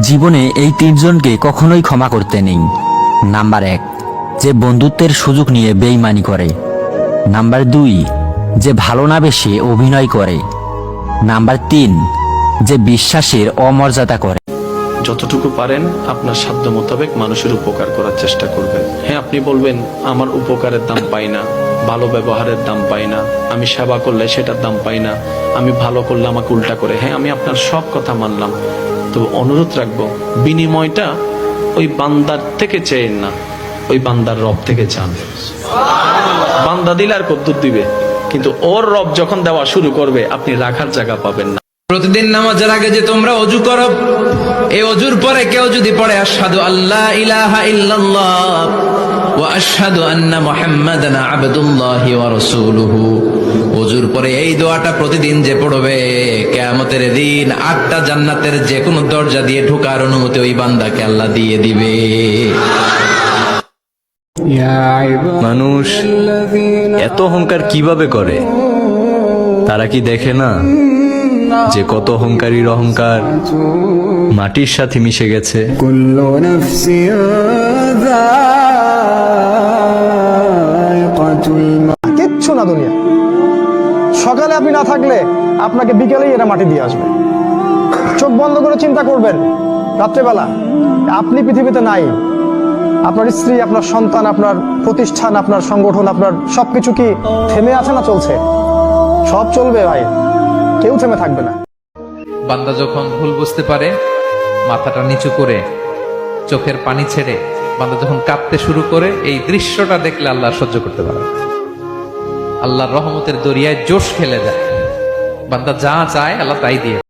জীবনে এই তিনজনকে কখনোই ক্ষমা করতে নেই। নাম্বার এক, যে বন্ধুত্বের সুযোগ নিয়ে বেইমানি করে। নাম্বার দুই, যে ভালো না বেশি অভিনয় করে। নাম্বার তিন, যে বিশ্বাসের অমর্যাদা করে। যতটুকু পারেন আপনার সাধ্য মোতাবেক মানুষের উপকার করার চেষ্টা করবেন। হ্যাঁ আপনি বলবেন, আমার উপকারের দাম পাই না, ভালো ব্যবহারের দাম পাই না, আমি সেবা করলে সেটার দাম পাই না, আমি ভালো করলে আমাকে উল্টা করে। হ্যাঁ আমি আপনার সব কথা মানলাম। তো অনুরোধ রাখব, বিনিময়টা ওই বান্দার থেকে চেয়েন না, ওই বান্দার রব থেকে চান। বান্দা দিলে আর কদ্দুর দিবে, কিন্তু ওর রব যখন দেওয়া শুরু করবে, আপনি রাখার জায়গা পাবেন না। প্রতিদিন নামাজের আগে যে তোমরা অজু করো এই অজুর পরে কেউ যদি পড়ে আসাদু আল্লাহ ইলাহা ইল্লাল্লাহ ওয়া আশহাদু আন্না মুহাম্মাদান আবদুল্লাহি ওয়া রাসূলুহু। অজুর পরে এই দোয়াটা প্রতিদিন যে পড়বে কিয়ামতের দিন আটটা জান্নাতের যে কোনো দরজা দিয়ে ঢোকার অনুমতি ওই বান্দাকে আল্লাহ দিয়ে দিবে। মানুষ এত অহংকার কীভাবে করে? তারা কি দেখে না? যে কত অহংকারীর অহংকার মাটির সাথে মিশে গেছে। কিচ্ছু না দুনিয়া। সকালে আপনি না থাকলে আপনাকে বিকেলেই এটা মাটি দিয়ে আসবে। চোখ বন্ধ করে চিন্তা করবেন। রাত্রেবেলা আপনি পৃথিবীতে নাই। আপনার স্ত্রী আপনার সন্তান আপনার প্রতিষ্ঠান আপনার সংগঠন আপনার সবকিছু কি থেমে আছে না চলছে? সব চলবে ভাই। কেউ থেমে থাকবে না বান্দা যখন ভুল বুঝতে পারে, মাথাটা নিচু করে, চোখের পানি ছেড়ে বান্দা যখন কাঁদতে শুরু করে, এই দৃশ্যটা দেখলে আল্লাহ সহ্য করতে পারে। আল্লাহর রহমতের দরিয়ায় জোশ খেলে যায় বান্দা যা চায় আল্লাহ তাই দেয়।